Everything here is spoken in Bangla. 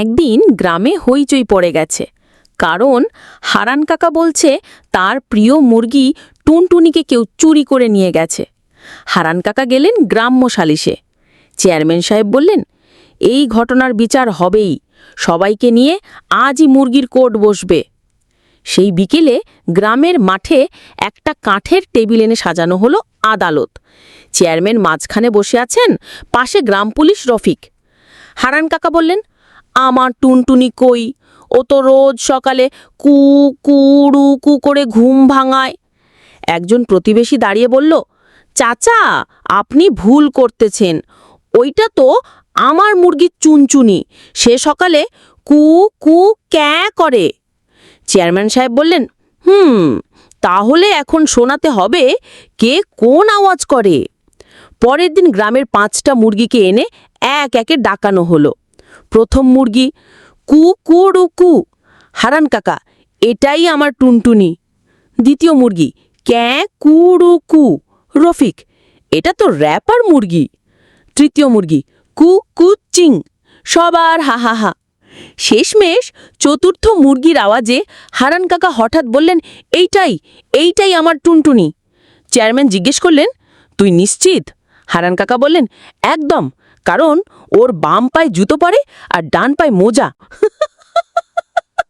একদিন গ্রামে হইচই পড়ে গেছে। কারণ হারান কাকা বলছে, তার প্রিয় মুরগি টুনটুনিকে কেউ চুরি করে নিয়ে গেছে। হারান কাকা গেলেন গ্রাম্য সালিশে। চেয়ারম্যান সাহেব বললেন, এই ঘটনার বিচার হবেই। সবাইকে নিয়ে আজই মুরগির কোর্ট বসবে। সেই বিকেলে গ্রামের মাঠে একটা কাঠের টেবিল এনে সাজানো হলো আদালত। চেয়ারম্যান মাঝখানে বসে আছেন পাশে গ্রাম পুলিশ রফিক। হারান কাকা বললেন আমার টুনটুনি কই? ও তো রোজ সকালে কু কুড়ু কু করে ঘুম ভাঙায়। একজন প্রতিবেশী দাঁড়িয়ে বলল, চাচা, আপনি ভুল করতেছেন। ওইটা তো আমার মুরগির চুনচুনি। সে সকালে কু কু, ক্যাঁ করে। চেয়ারম্যান সাহেব বললেন, হুম, তাহলে এখন শোনাতে হবে কে কোন আওয়াজ করে? পরের দিন গ্রামের পাঁচটা মুরগিকে এনে এক একে ডাকানো হলো। প্রথম মুরগি। কু কু, রু, কু। হারান কাকা, এটাই আমার টুনটুনি। দ্বিতীয় মুরগি, ক্যাঁ, কু, রু, কু। রফিক, এটা তো র্যাপার মুরগি। তৃতীয় মুরগি, কু কু, চিং। সবার হা হা হা। শেষমেশ চতুর্থ মুরগির আওয়াজে হারান কাকা হঠাৎ বললেন, এইটাই এইটাই আমার টুনটুনি। চেয়ারম্যান জিজ্ঞেস করলেন, তুই নিশ্চিত? হারান কাকা বললেন, একদম। কারণ ওর বাম পায়ে জুতো পরে আর ডান পায়ে মোজা।